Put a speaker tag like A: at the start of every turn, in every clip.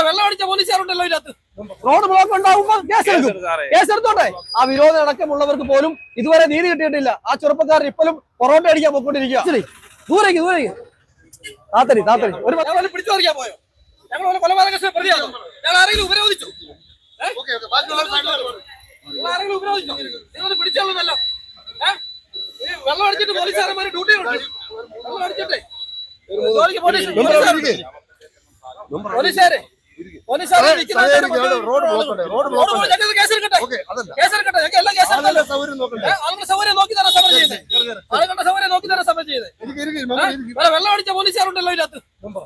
A: വെള്ളം അടിച്ച പോലീസുകാരുണ്ടല്ലോ ഇതിനകത്ത്.
B: റോഡ് ബ്ലോക്ക് ഉണ്ടാവുമ്പോ കേസെടുക്കും കേസെടുത്തോട്ടെ ആ വിരോധം അടക്കമുള്ളവർക്ക് പോലും ഇതുവരെ നീതി കിട്ടിയിട്ടില്ല. ആ ചെറുപ്പക്കാരൻ ഇപ്പോഴും പൊറോട്ട അടിക്കാൻ പോയിക്കൊണ്ടിരിക്കുക ദൂരേക്ക് ദൂരേക്ക്. താത്തരി താത്തരി. ഒരു
A: പിടിച്ചു പറിക്കാൻ പോയോ? ഞങ്ങൾ വല്ല കൊലപാതക കേസിൽ പ്രതിയാണോ? ഞങ്ങൾ ആരെങ്കിലും ഉപരോധിച്ചു? ഏ? നിങ്ങൾ ആരെങ്കിലും ഉപരോധിച്ചോ? നിങ്ങൾ പിടിച്ചോളൂന്നല്ലോ. ഏഹ് വെള്ളം അടിച്ചിട്ട് പോലീസുകാരന്മാർ ഡ്യൂട്ടി ഉണ്ട് വെള്ളം അടിച്ചിട്ടേ. പോലീസ്. പോലീസുകാരെ വെള്ളം അടിച്ച പോലീസുകാരുണ്ടല്ലോ ഇതിനകത്ത്.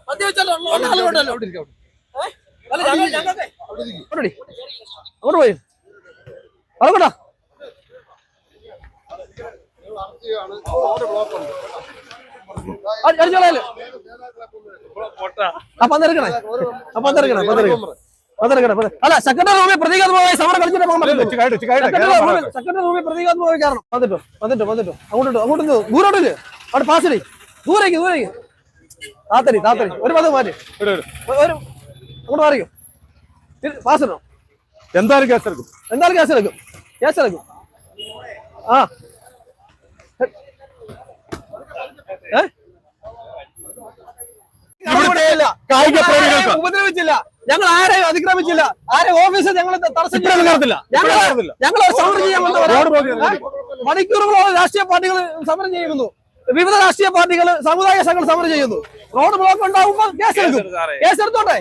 A: മദ്യവെച്ചല്ലോ
B: അങ്ങോട്ട് പോയി.
C: ഉണ്ട്.
B: അടിച്ചോളാൽ അല്ല സെക്രട്ടറി റൂമിൽ പ്രതീകാത്മകമായി സമരം കളിച്ചിട്ട് സെക്രട്ടറി റൂമിൽ പ്രതീകാത്മകമായി കാരണം. വന്നിട്ടോ വന്നിട്ടോ വന്നിട്ടോ. അങ്ങോട്ടോ അങ്ങോട്ട് ദൂരോട്ടില്ല അവിടെ പാസ് ചെയ്യ് ദൂരേക്ക് ദൂരേക്ക്. താത്തരി താത്തരി ഒരു പദം മാറ്റി. ഒരു അങ്ങോട്ട് മാറിയോ പാസ് ഇടണം?
C: എന്തായാലും കേസെടുക്കും
B: എന്തായാലും കേസെടുക്കും കേസെടുക്കും ആ ഏ? ഇവിടെയില്ല.
C: കായിക പ്രേമികൾക്ക്.
B: ഉപദ്രവിച്ചില്ല. ഞങ്ങൾ ആരെയും അതിക്രമിച്ചില്ല. ആരെ ഓഫീസ് ഞങ്ങൾ തടസ്സം ഞങ്ങൾ മണിക്കൂറുകളോ സമരം ചെയ്യാൻ? മണിക്കൂറുകളോളം രാഷ്ട്രീയ പാർട്ടികൾ സമരം ചെയ്യുന്നു. വിവിധ രാഷ്ട്രീയ പാർട്ടികൾ സമുദായ സംഘം സമരം ചെയ്യുന്നു. റോഡ് ബ്ലോക്ക് ഉണ്ടാവുമ്പോൾ കേസെടുക്കും കേസെടുത്തോട്ടെ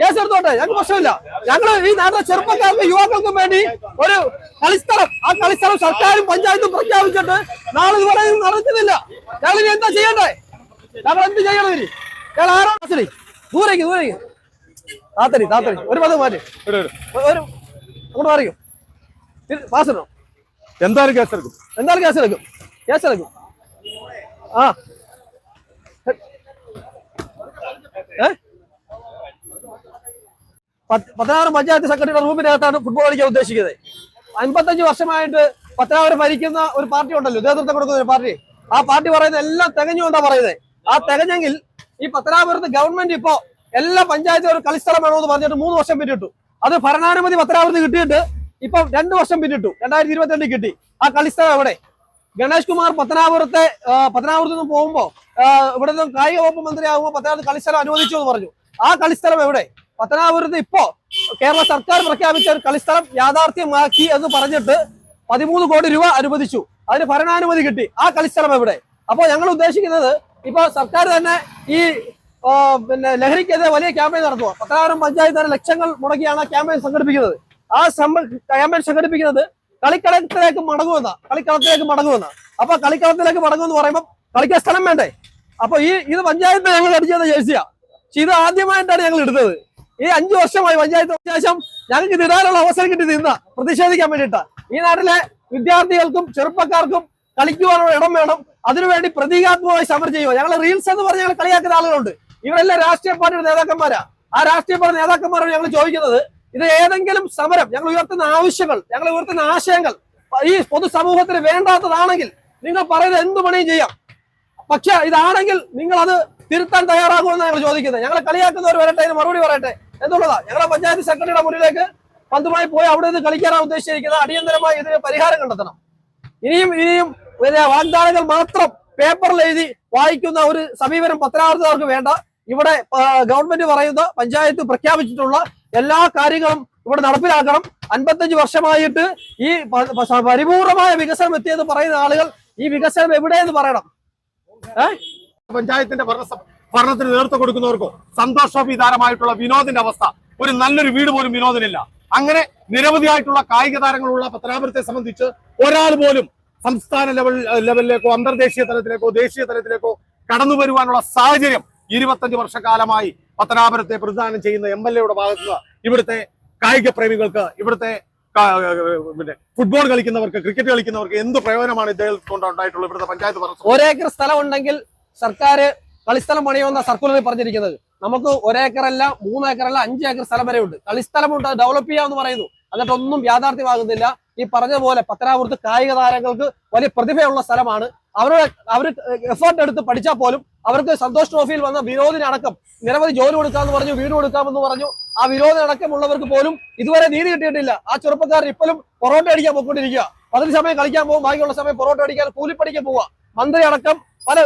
B: കേസെടുത്തോട്ടെ ഞങ്ങൾക്ക് പ്രശ്നമില്ല. ഞങ്ങൾ ഈ നാട്ടിലെ ചെറുപ്പക്കാർക്കും യുവാക്കൾക്കും വേണ്ടി ഒരു കളിസ്ഥലം ആ കളിസ്ഥലം സർക്കാരും പഞ്ചായത്തും പ്രഖ്യാപിച്ചിട്ട് നാളെ ഇതുവരെ ഇത് നടക്കുന്നില്ല. ഞങ്ങൾ ഇനി എന്താ ചെയ്യണ്ടേ? ഞങ്ങൾ എന്ത് ചെയ്യണം ഇനി? ഞങ്ങൾ ആരോ ശരി ദൂരേക്ക് ദൂരേക്ക്. താത്തരി താത്തരി. ഒരു പദം മാറ്റി. ഒരു അങ്ങോട്ട് മാറിയോ പാസ് ഇടണം.
C: എന്തായാലും കേസെടുക്കും
B: എന്തായാലും കേസ് എടുക്കും. ആ. ഏ? ആ പത്തനാപുരം പഞ്ചായത്ത് സെക്രട്ടറിയുടെ റൂമിനകത്താണ് ഫുട്ബോൾ കളിക്കാൻ ഉദ്ദേശിക്കുന്നത്. അൻപത്തഞ്ച് വർഷമായിട്ട് പത്തനാപുരം ഭരിക്കുന്ന ഒരു പാർട്ടി ഉണ്ടല്ലോ നേതൃത്വം കൊടുക്കുന്ന ഒരു പാർട്ടി. ആ പാർട്ടി പറയുന്നത് എല്ലാം തികഞ്ഞുകൊണ്ടാണ് പറയുന്നത്. ആ തികഞ്ഞെങ്കിൽ ഈ പത്തനാപുരത്ത് ഗവൺമെന്റ് ഇപ്പോ എല്ലാ പഞ്ചായത്തും ഒരു കളിസ്ഥലം വേണമെന്ന് പറഞ്ഞിട്ട് മൂന്ന് വർഷം പിന്നിട്ടു. അത് ഭരണാനുമതി പത്തനാപുരത്ത് കിട്ടിയിട്ട് ഇപ്പൊ രണ്ടു വർഷം പിന്നിട്ടു. രണ്ടായിരത്തി ഇരുപത്തിരണ്ടിൽ കിട്ടി. ആ കളിസ്ഥലം എവിടെ? ഗണേഷ് കുമാർ പത്തനാപുരത്തെ പത്തനാപുരത്ത് നിന്ന് പോകുമ്പോ ഇവിടെ നിന്ന് കായിക വകുപ്പ് മന്ത്രിയാകുമ്പോൾ പത്തനാപുരത്ത് കളിസ്ഥലം അനുവദിച്ചു എന്ന് പറഞ്ഞു. ആ കളിസ്ഥലം എവിടെ? പത്തനാപുരത്ത് ഇപ്പോ കേരള സർക്കാർ പ്രഖ്യാപിച്ച ഒരു കളിസ്ഥലം യാഥാർത്ഥ്യമാക്കി എന്ന് പറഞ്ഞിട്ട് പതിമൂന്ന് കോടി രൂപ അനുവദിച്ചു. അതിന് ഭരണാനുമതി കിട്ടി. ആ കളിസ്ഥലം എവിടെ? അപ്പോൾ ഞങ്ങൾ ഉദ്ദേശിക്കുന്നത് ഇപ്പൊ സർക്കാർ തന്നെ ഈ പിന്നെ ലഹരിക്കെതിരെ വലിയ ക്യാമ്പയിൻ നടത്തുക പത്തനാപുരം പഞ്ചായത്ത് തന്നെ ലക്ഷങ്ങൾ മുടക്കിയാണ് ക്യാമ്പയിൻ സംഘടിപ്പിക്കുന്നത്. ആ ക്യാമ്പയിൻ സംഘടിപ്പിക്കുന്നത് കളിക്കളത്തിലേക്ക് മടങ്ങുമെന്ന. കളിക്കളത്തിലേക്ക് മടങ്ങുമെന്ന. അപ്പൊ കളിക്കളത്തിലേക്ക് മടങ്ങുമെന്ന് പറയുമ്പോൾ കളിക്കാൻ സ്ഥലം വേണ്ടേ? അപ്പൊ ഈ ഇത് പഞ്ചായത്ത് ഞങ്ങൾ അടിച്ചത് ജേഴ്സിയാ. പക്ഷെ ഇത് ആദ്യമായിട്ടാണ് ഞങ്ങൾ എടുത്തത് ഈ അഞ്ചു വർഷമായി പഞ്ചായത്ത് ശേഷം ഞങ്ങൾക്ക് ഇത് ഇടാനുള്ള അവസരം കിട്ടി നിന്ന. പ്രതിഷേധിക്കാൻ വേണ്ടിയിട്ടാണ് ഈ നാട്ടിലെ വിദ്യാർത്ഥികൾക്കും ചെറുപ്പക്കാർക്കും കളിക്കുവാനുള്ള ഇടം വേണം. അതിനുവേണ്ടി പ്രതീകാത്മകമായി സമരം ചെയ്യുക. ഞങ്ങൾ റീൽസ് എന്ന് പറഞ്ഞ് ഞങ്ങൾ കളിയാക്കുന്ന ആളുകളുണ്ട്. ഇവരെല്ലാം രാഷ്ട്രീയ പാർട്ടിയുടെ നേതാക്കന്മാരാ. ആ രാഷ്ട്രീയ പാർട്ടി നേതാക്കന്മാരോട് ഞങ്ങൾ ചോദിക്കുന്നത് ഇത് ഏതെങ്കിലും സമരം ഞങ്ങൾ ഉയർത്തുന്ന ആവശ്യങ്ങൾ ഞങ്ങൾ ഉയർത്തുന്ന ആശയങ്ങൾ ഈ പൊതുസമൂഹത്തിന് വേണ്ടാത്തതാണെങ്കിൽ നിങ്ങൾ പറയുന്നത് എന്ത് പണിയും ചെയ്യാം. പക്ഷെ ഇതാണെങ്കിൽ നിങ്ങൾ അത് തിരുത്താൻ തയ്യാറാകുമെന്ന് ഞങ്ങൾ ചോദിക്കുന്നത്. ഞങ്ങൾ കളിയാക്കുന്നവർ വരട്ടെ അതിന് മറുപടി പറയട്ടെ എന്നുള്ളതാ. ഞങ്ങളെ പഞ്ചായത്ത് സെക്രട്ടറിയുടെ മുന്നിലേക്ക് പന്തുമായി പോയി അവിടെ നിന്ന് കളിക്കാനാണ് ഉദ്ദേശിച്ചിരിക്കുന്നത്. അടിയന്തരമായി ഇതിന് പരിഹാരം കണ്ടെത്തണം. ഇനിയും ഇനിയും വാഗ്ദാനങ്ങൾ മാത്രം പേപ്പറിൽ എഴുതി വായിക്കുന്ന ഒരു സമീപനം പത്തനാവർത്തവർക്ക് വേണ്ട. ഇവിടെ ഗവൺമെന്റ് പറയുന്ന പഞ്ചായത്ത് പ്രഖ്യാപിച്ചിട്ടുള്ള എല്ലാ കാര്യങ്ങളും ഇവിടെ നടപ്പിലാക്കണം. അൻപത്തഞ്ച് വർഷമായിട്ട് ഈ പരിപൂർണമായ വികസനം എത്തിയെന്ന് പറയുന്ന ആളുകൾ ഈ വികസനം എവിടെയെന്ന് പറയണം.
C: പഞ്ചായത്തിന്റെ ഭരണ ഭരണത്തിന് നേതൃത്വം കൊടുക്കുന്നവർക്കോ സന്തോഷോപീതാരമായിട്ടുള്ള വിനോദിന്റെ അവസ്ഥ. ഒരു നല്ലൊരു വീട് പോലും വിനോദിനില്ല. അങ്ങനെ നിരവധിയായിട്ടുള്ള കായിക താരങ്ങളുള്ള പത്തനാപുരത്തെ സംബന്ധിച്ച് ഒരാൾ പോലും സംസ്ഥാന ലെവൽ ലെവലിലേക്കോ അന്തർദേശീയ തലത്തിലേക്കോ ദേശീയ തലത്തിലേക്കോ കടന്നു വരുവാനുള്ള സാഹചര്യം ഇരുപത്തഞ്ച് വർഷക്കാലമായി പത്തനാപുരത്തെ പ്രതിദാനം ചെയ്യുന്ന എം എൽ എയുടെ ഭാഗത്ത് ഇവിടുത്തെ കായിക പ്രേമികൾക്ക് ഇവിടുത്തെ പിന്നെ ഫുട്ബോൾ കളിക്കുന്നവർക്ക് ക്രിക്കറ്റ് കളിക്കുന്നവർക്ക് എന്ത് പ്രയോജനമാണ് ഇദ്ദേഹം കൊണ്ടുണ്ടായിട്ടുള്ളത് ഇവിടുത്തെ പഞ്ചായത്ത് ഒരേ
B: ഒരേക്കർ സ്ഥലം ഉണ്ടെങ്കിൽ സർക്കാർ കളിസ്ഥലം പണിയുമെന്ന സർക്കുലറിൽ പറഞ്ഞിരിക്കുന്നത്. നമുക്ക് ഒരേക്കറല്ല മൂന്നേക്കറല്ല അഞ്ച് ഏക്കർ സ്ഥലം വരെ ഉണ്ട് കളിസ്ഥലമുണ്ട് ഡെവലപ്പ് ചെയ്യാമെന്ന് പറയുന്നു. എന്നിട്ടൊന്നും യാഥാർത്ഥ്യമാകുന്നില്ല. ഈ പറഞ്ഞ പോലെ പത്തനാപുരത്ത് കായിക താരങ്ങൾക്ക് വലിയ പ്രതിഭയുള്ള സ്ഥലമാണ്. അവരുടെ അവർ എഫേർട്ട് എടുത്ത് പഠിച്ചാൽ പോലും അവർക്ക് സന്തോഷ് ട്രോഫിയിൽ വന്ന വിനോദിനടക്കം നിരവധി ജോലി കൊടുക്കാമെന്ന് പറഞ്ഞു വീട് കൊടുക്കാമെന്ന് പറഞ്ഞു. ആ വിനോദിനടക്കമുള്ളവർക്ക് പോലും ഇതുവരെ നീതി കിട്ടിയിട്ടില്ല. ആ ചെറുപ്പക്കാരൻ ഇപ്പോഴും പൊറോട്ട അടിക്കാൻ പോയിക്കൊണ്ടിരിക്കുക. പതിന് സമയം കളിക്കാൻ പോകും ബാക്കിയുള്ള സമയം പൊറോട്ട അടിക്കാൻ കൂലിപ്പടിക്കാൻ പോവുക. മന്ത്രി അടക്കം പല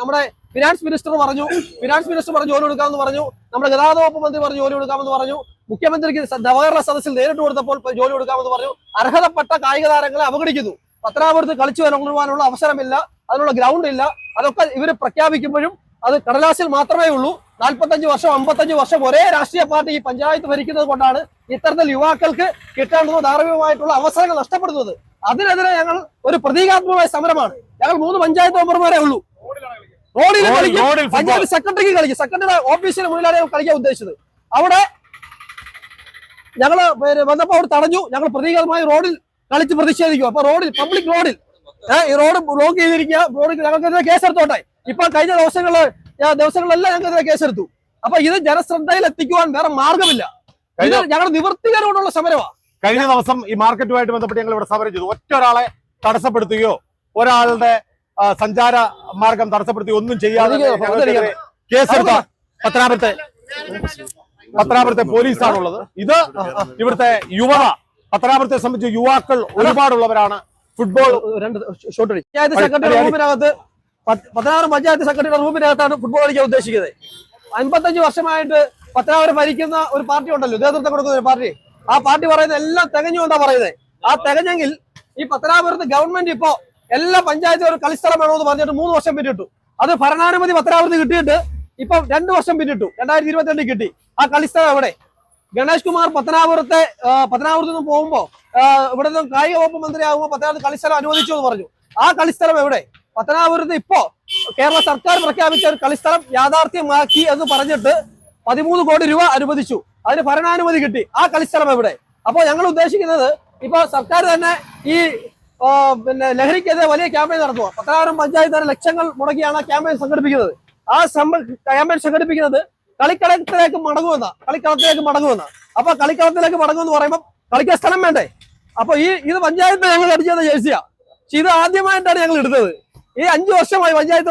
B: നമ്മുടെ ഫിനാൻസ് മിനിസ്റ്റർ പറഞ്ഞു. ഫിനാൻസ് മിനിസ്റ്റർ പറഞ്ഞു ജോലി കൊടുക്കാമെന്ന് പറഞ്ഞു. നമ്മുടെ ഗതാഗത വകുപ്പ് മന്ത്രി പറഞ്ഞു ജോലി കൊടുക്കാമെന്ന് പറഞ്ഞു. മുഖ്യമന്ത്രിക്ക് നവകേരള സദസ്സിൽ നേരിട്ട് കൊടുത്തപ്പോൾ ജോലി കൊടുക്കാമെന്ന് പറഞ്ഞു. അർഹതപ്പെട്ട കായിക താരങ്ങളെ അവഗണിക്കുന്നു. പത്തനാപുരത്ത് കളിച്ചു ഇറങ്ങുവാനുള്ള അവസരമില്ല. അതിനുള്ള ഗ്രൗണ്ട് ഇല്ല. അതൊക്കെ ഇവർ പ്രഖ്യാപിക്കുമ്പോഴും അത് കടലാസിൽ മാത്രമേ ഉള്ളൂ. നാൽപ്പത്തഞ്ച് വർഷം അമ്പത്തഞ്ച് വർഷം ഒരേ രാഷ്ട്രീയ പാർട്ടി ഈ പഞ്ചായത്ത് ഭരിക്കുന്നത് കൊണ്ടാണ് ഇത്തരത്തിൽ യുവാക്കൾക്ക് കിട്ടേണ്ടതോ ധാർമ്മികമായിട്ടുള്ള അവസരങ്ങൾ നഷ്ടപ്പെടുന്നത്. അതിനെതിരെ ഞങ്ങൾ ഒരു പ്രതീകാത്മകമായ സമരമാണ്. ഞങ്ങൾ മൂന്ന് പഞ്ചായത്ത് മെമ്പർമാരെ ഉള്ളൂ. റോഡിൽ കളിക്കും. പഞ്ചായത്ത് സെക്രട്ടറിക്ക് കളിക്കും. സെക്രട്ടറി ഓഫീസിന് മുന്നിലാണ് കളിക്കാൻ ഉദ്ദേശിച്ചത്. അവിടെ ഞങ്ങൾ വന്നപ്പോൾ അവിടെ തടഞ്ഞു. ഞങ്ങൾ പ്രതീകമായി റോഡിൽ കളിച്ച് പ്രതിഷേധിക്കും. അപ്പൊ റോഡിൽ പബ്ലിക് റോഡിൽ ഈ റോഡ് ബ്ലോക്ക് ചെയ്തിരിക്കുക. റോഡിൽ ഞങ്ങൾക്കെതിരെ കേസെടുത്തോട്ടെ ഇപ്പൊ കഴിഞ്ഞ ദിവസങ്ങളിൽ ദിവസങ്ങളിലെല്ലാം ഞങ്ങൾക്കെതിരെ കേസെടുത്തു. അപ്പൊ ഇത് ജനശ്രദ്ധയിൽ എത്തിക്കുവാൻ വേറെ മാർഗമില്ല. ഇത് ഞങ്ങളുടെ നിവൃത്തികരോടുള്ള സമരമാണ്
C: കഴിഞ്ഞ ദിവസം ഈ മാർക്കറ്റുമായിട്ട് ബന്ധപ്പെട്ട് ഞങ്ങൾ ഇവിടെ സമരം ചെയ്തു. ഒറ്റ ഒരാളെ തടസ്സപ്പെടുത്തുകയോ ഒരാളുടെ സഞ്ചാര മാർഗം തടസ്സപ്പെടുത്തുകയോ ഒന്നും ചെയ്യാതെ കേസെടുത്ത പത്തനാപുരത്തെ പത്തനാപുരത്തെ പോലീസാണുള്ളത്. ഇത് ഇവിടുത്തെ യുവ പത്തനാപുരത്തെ സംബന്ധിച്ച് യുവാക്കൾ ഒരുപാടുള്ളവരാണ്. ഫുട്ബോൾ
B: രണ്ട് ഷോട്ട് പഞ്ചായത്ത് സെക്രട്ടറി. റൂമിനകത്ത് പത്തനാപുരം പഞ്ചായത്ത് സെക്രട്ടറിയുടെ റൂമിനകത്താണ് ഫുട്ബോൾ കളിക്കാൻ ഉദ്ദേശിക്കുന്നത്. അൻപത്തഞ്ച് വർഷമായിട്ട് പത്തനാപുരം ഭരിക്കുന്ന ഒരു പാർട്ടി ഉണ്ടല്ലോ നേതൃത്വം കൊടുക്കുന്ന ഒരു പാർട്ടി. ആ പാർട്ടി പറയുന്നത് എല്ലാം തികഞ്ഞു കൊണ്ടാ പറയുന്നത് ആ തികഞ്ഞെങ്കിൽ ഈ പത്തനാപുരത്ത് ഗവൺമെന്റ് ഇപ്പോ എല്ലാ പഞ്ചായത്തും ഒരു കളിസ്ഥലം വേണമെന്ന് പറഞ്ഞിട്ട് മൂന്ന് വർഷം പിന്നിട്ടു. അത് ഭരണാനുമതി പത്തനാപുരത്ത് കിട്ടിയിട്ട് ഇപ്പൊ രണ്ടു വർഷം പിന്നിട്ടു. രണ്ടായിരത്തി ഇരുപത്തിരണ്ടിൽ കിട്ടി. ആ കളിസ്ഥലം എവിടെ? ഗണേഷ് കുമാർ പത്തനാപുരത്തെ പത്തനാപുരത്ത് നിന്ന് പോകുമ്പോ ആ, ഇവിടെ നിന്ന് കായിക വകുപ്പ് മന്ത്രിയാകുമ്പോൾ പത്തനാപുരത്ത് കളിസ്ഥലം അനുവദിച്ചു എന്ന് പറഞ്ഞു. ആ കളിസ്ഥലം എവിടെ? പത്തനാപുരത്ത് ഇപ്പോ കേരള സർക്കാർ പ്രഖ്യാപിച്ച ഒരു കളിസ്ഥലം യാഥാർത്ഥ്യമാക്കി എന്ന് പറഞ്ഞിട്ട് പതിമൂന്ന് കോടി രൂപ അനുവദിച്ചു. അതിന് ഭരണാനുമതി കിട്ടി. ആ കളിസ്ഥലം എവിടെ? അപ്പോൾ ഞങ്ങൾ ഉദ്ദേശിക്കുന്നത് ഇപ്പോൾ സർക്കാർ തന്നെ ഈ പിന്നെ ലഹരിക്കെതിരെ വലിയ ക്യാമ്പയിൻ നടത്തുക പത്തനാപുരം പഞ്ചായത്ത് ലക്ഷങ്ങൾ മുടക്കിയാണ് ക്യാമ്പയിൻ സംഘടിപ്പിക്കുന്നത്. ആ ക്യാമ്പയിൻ സംഘടിപ്പിക്കുന്നത് കളിക്കളത്തിലേക്ക് മടങ്ങുമെന്ന. കളിക്കളത്തിലേക്ക് മടങ്ങുമെന്ന. അപ്പൊ കളിക്കളത്തിലേക്ക് മടങ്ങുമെന്ന് പറയുമ്പോൾ കളിക്കാൻ സ്ഥലം വേണ്ടേ? അപ്പൊ ഈ ഇത് പഞ്ചായത്ത് ഞങ്ങൾ അടിച്ചത് ജേഴ്സിയാ പക്ഷെ ഇത് ആദ്യമായിട്ടാണ് ഞങ്ങൾ എടുത്തത്. ഈ അഞ്ചു വർഷമായി പഞ്ചായത്ത്